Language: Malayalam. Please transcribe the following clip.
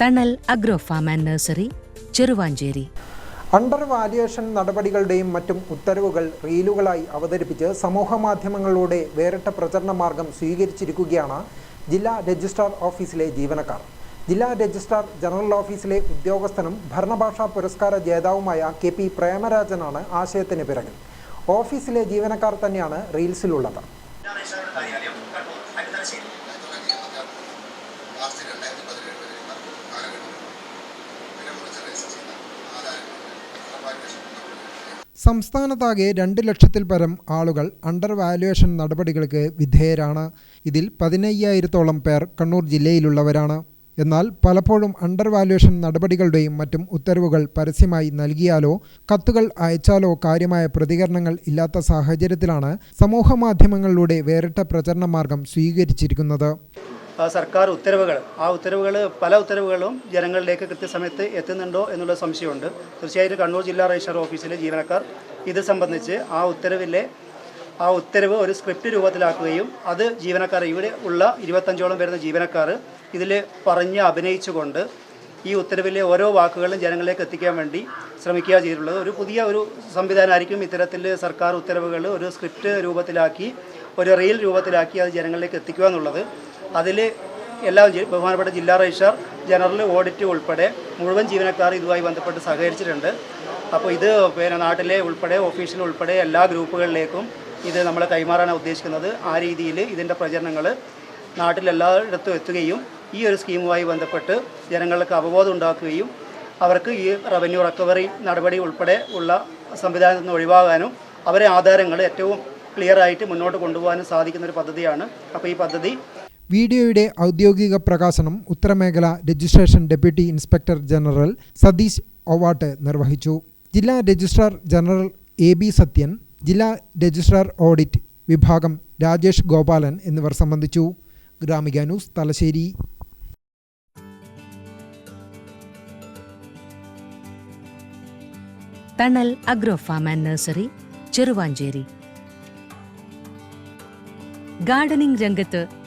Thanal agro farm and nursery Cheruvanchery. Under valuation നടപടികളുടെയും മറ്റും ഉത്തരവുകൾ റീലുകളായി അവതരിപ്പിച്ച് സമൂഹമാധ്യമങ്ങളിലൂടെ വേറിട്ട പ്രചരണ മാർഗം സ്വീകരിച്ചിരിക്കുകയാണ് ജില്ലാ രജിസ്ട്രാർ ഓഫീസിലെ ജീവനക്കാർ. ജില്ലാ രജിസ്ട്രാർ ജനറൽ ഓഫീസിലെ ഉദ്യോഗസ്ഥനും ഭരണഭാഷാ പുരസ്കാര ജേതാവുമായ കെ പി പ്രേമരാജനാണ് ആശയത്തിന് പിറകിൽ. ഓഫീസിലെ ജീവനക്കാർ തന്നെയാണ് റീൽസിലുള്ളത്. രണ്ടായിരത്തി പതിനേഴ്. സംസ്ഥാനത്താകെ രണ്ട് ലക്ഷത്തിൽ പരം ആളുകൾ അണ്ടർ വാല്യുവേഷൻ നടപടികൾക്ക് വിധേയരാണ്. ഇതിൽ പതിനയ്യായിരത്തോളം പേർ കണ്ണൂർ ജില്ലയിലുള്ളവരാണ്. എന്നാൽ പലപ്പോഴും അണ്ടർ വാല്യുവേഷൻ നടപടികളുടെയും മറ്റും ഉത്തരവുകൾ പരസ്യമായി നൽകിയാലോ കത്തുകൾ അയച്ചാലോ കാര്യമായ പ്രതികരണങ്ങൾ ഇല്ലാത്ത സാഹചര്യത്തിലാണ് സമൂഹമാധ്യമങ്ങളിലൂടെ വേറിട്ട പ്രചരണ മാർഗം സ്വീകരിച്ചിരിക്കുന്നത്. സർക്കാർ ഉത്തരവുകൾ ആ ഉത്തരവുകൾ പല ഉത്തരവുകളും ജനങ്ങളിലേക്ക് കൃത്യസമയത്ത് എത്തുന്നുണ്ടോ എന്നുള്ള സംശയമുണ്ട്. തീർച്ചയായിട്ടും കണ്ണൂർ ജില്ലാ രജിസ്ട്രാർ ഓഫീസിലെ ജീവനക്കാർ ഇത് സംബന്ധിച്ച് ആ ഉത്തരവിലെ ആ ഉത്തരവ് ഒരു സ്ക്രിപ്റ്റ് രൂപത്തിലാക്കുകയും അത് ജീവനക്കാർ ഇവിടെ ഉള്ള ഇരുപത്തഞ്ചോളം വരുന്ന ജീവനക്കാർ ഇതിൽ പറഞ്ഞ് അഭിനയിച്ചുകൊണ്ട് ഈ ഉത്തരവിലെ ഓരോ വാക്കുകളും ജനങ്ങളിലേക്ക് എത്തിക്കാൻ വേണ്ടി ശ്രമിക്കുക ചെയ്തിട്ടുള്ളത്. ഒരു പുതിയ ഒരു സംവിധാനമായിരിക്കും ഇത്തരത്തിൽ സർക്കാർ ഉത്തരവുകൾ ഒരു സ്ക്രിപ്റ്റ് രൂപത്തിലാക്കി ഒരു റീൽ രൂപത്തിലാക്കി അത് ജനങ്ങളിലേക്ക് എത്തിക്കുക എന്നുള്ളത്. അതിൽ എല്ലാ ബഹുമാനപ്പെട്ട ജില്ലാ രജിസ്ട്രാർ ജനറൽ ഓഡിറ്റ് ഉൾപ്പെടെ മുഴുവൻ ജീവനക്കാർ ഇതുമായി ബന്ധപ്പെട്ട് സഹകരിച്ചിട്ടുണ്ട്. അപ്പോൾ ഇത് പിന്നെ നാട്ടിലെ ഉൾപ്പെടെ ഓഫീസിൽ ഉൾപ്പെടെ എല്ലാ ഗ്രൂപ്പുകളിലേക്കും ഇത് നമ്മൾ കൈമാറാനാണ് ഉദ്ദേശിക്കുന്നത്. ആ രീതിയിൽ ഇതിന്റെ പ്രചരണങ്ങൾ നാട്ടിലെല്ലായിടത്തും എത്തുകയും ഈ ഒരു സ്കീമുമായി ബന്ധപ്പെട്ട് ജനങ്ങൾക്ക് അവബോധം ഉണ്ടാക്കുകയും അവർക്ക് ഈ റവന്യൂ റിക്കവറി നടപടി ഉൾപ്പെടെ ഉള്ള സംവിധാനത്തിൽ നിന്ന് ഒഴിവാകാനും അവരെ ആധാരങ്ങൾ ഏറ്റവും ക്ലിയറായിട്ട് മുന്നോട്ട് കൊണ്ടുപോകാനും സാധിക്കുന്ന ഒരു പദ്ധതിയാണ്. അപ്പോൾ ഈ പദ്ധതി വീഡിയോയുടെ ഔദ്യോഗിക പ്രകാശനം ഉത്തരമേഖല registration deputy inspector general Sathish ഒവാട്ട് നിർവഹിച്ചു. ജില്ലാ registrar general A B Sathyan ജില്ലാ രജിസ്ട്രാർ ഓഡിറ്റ് വിഭാഗം രാജേഷ് ഗോപാലൻ എന്നിവർ സംബന്ധിച്ചു. Gramika news Thalassery. Thanal agro farm and nursery Cheruvanchery. Gardening രംഗത്ത്